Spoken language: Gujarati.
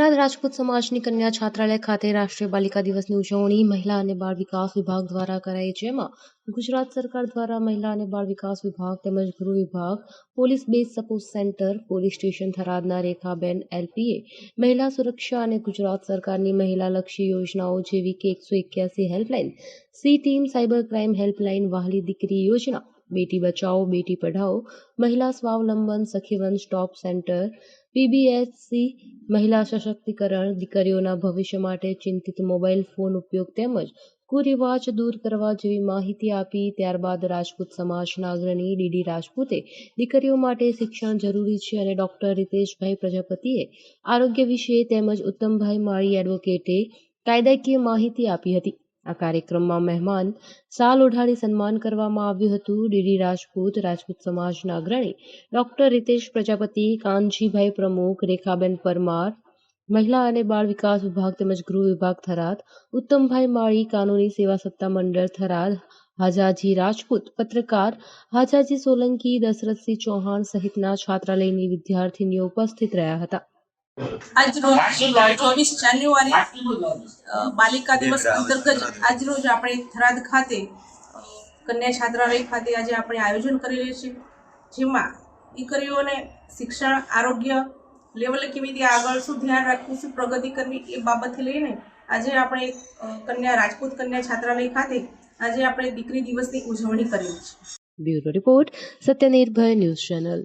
થરાદ રાજપૂત સમાજની કન્યા છાત્રાલય ખાતે રાષ્ટ્રીય બાલિકા દિવસની ઉજવણી મહિલા અને બાળ વિકાસ વિભાગ દ્વારા કરાઈ જેમાં ગુજરાત સરકાર દ્વારા મહિલા અને બાળ વિકાસ વિભાગ તેમજ ગૃહ વિભાગ, police base support centre, police station થરાદના Rekhaben LPA, મહિલા સુરક્ષા અને ગુજરાત સરકારની મહિલાલક્ષી યોજનાઓ જેવી કે એકસો એક્યાસી helpline, C team cyber crime helpline Vahali Dikri Yojana Beti Bachao, Beti Padhao, મહિલા સ્વાવલંબન સખીવન સ્ટોપ સેન્ટર, પીબીએસસી, મહિલા સશક્તિકરણ, દીકરીઓના ભવિષ્ય માટે ચિંતિત મોબાઈલ ફોન ઉપયોગ તેમજ કુરિવાજ દૂર કરવા જેવી માહિતી આપી. ત્યારબાદ રાજપૂત સમાજના અગ્રણી ડીડી રાજપૂતે દીકરીઓ માટે શિક્ષણ જરૂરી છે અને ડોક્ટર રીતેશભાઈ પ્રજાપતિએ આરોગ્ય વિશે તેમજ ઉત્તમભાઈ માળી એડવોકેટે કાયદાકીય માહિતી આપી હતી. આ કાર્યક્રમમાં મહેમાન સાલ ઓઢાડી સન્માન કરવામાં આવ્યું હતું. ડીડી રાજપૂત રાજપૂત સમાજના અગ્રણી ડોક્ટર રીતેશ પ્રજાપતિ, કાનજીભાઈ પ્રમુખ, રેખાબેન પરમાર, મહિલા અને બાળ વિકાસ વિભાગ તેમજ ગૃહ વિભાગ થરાદ, ઉત્તમભાઈ માળી, કાનૂની સેવા સત્તા મંડળ થરાદ, હાજાજી રાજપૂત, પત્રકાર હાજાજી સોલંકી, દશરથસિંહ ચૌહાણ સહિતના છાત્રાલયની વિદ્યાર્થીનીઓ ઉપસ્થિત રહ્યા હતા. આજરોજ ચોવીસ જાન્યુઆરી બાલિકા દિવસ અંતર્ગત આજરોજ આપણે થરાદ ખાતે કન્યા છાત્રાલય ખાતે આજે આપણે આયોજન કરેલું છે. જેમાં દીકરીઓને શિક્ષણ આરોગ્ય લેવલે કેવી રીતે આગળ શું ધ્યાન રાખવું શું પ્રગતિ કરવી એ બાબતથી લઈને આજે આપણે કન્યા રાજપૂત કન્યા છાત્રાલય ખાતે આજે આપણે દીકરી દિવસની ઉજવણી કરેલી છે. Bureau report Satyanirbhay news channel.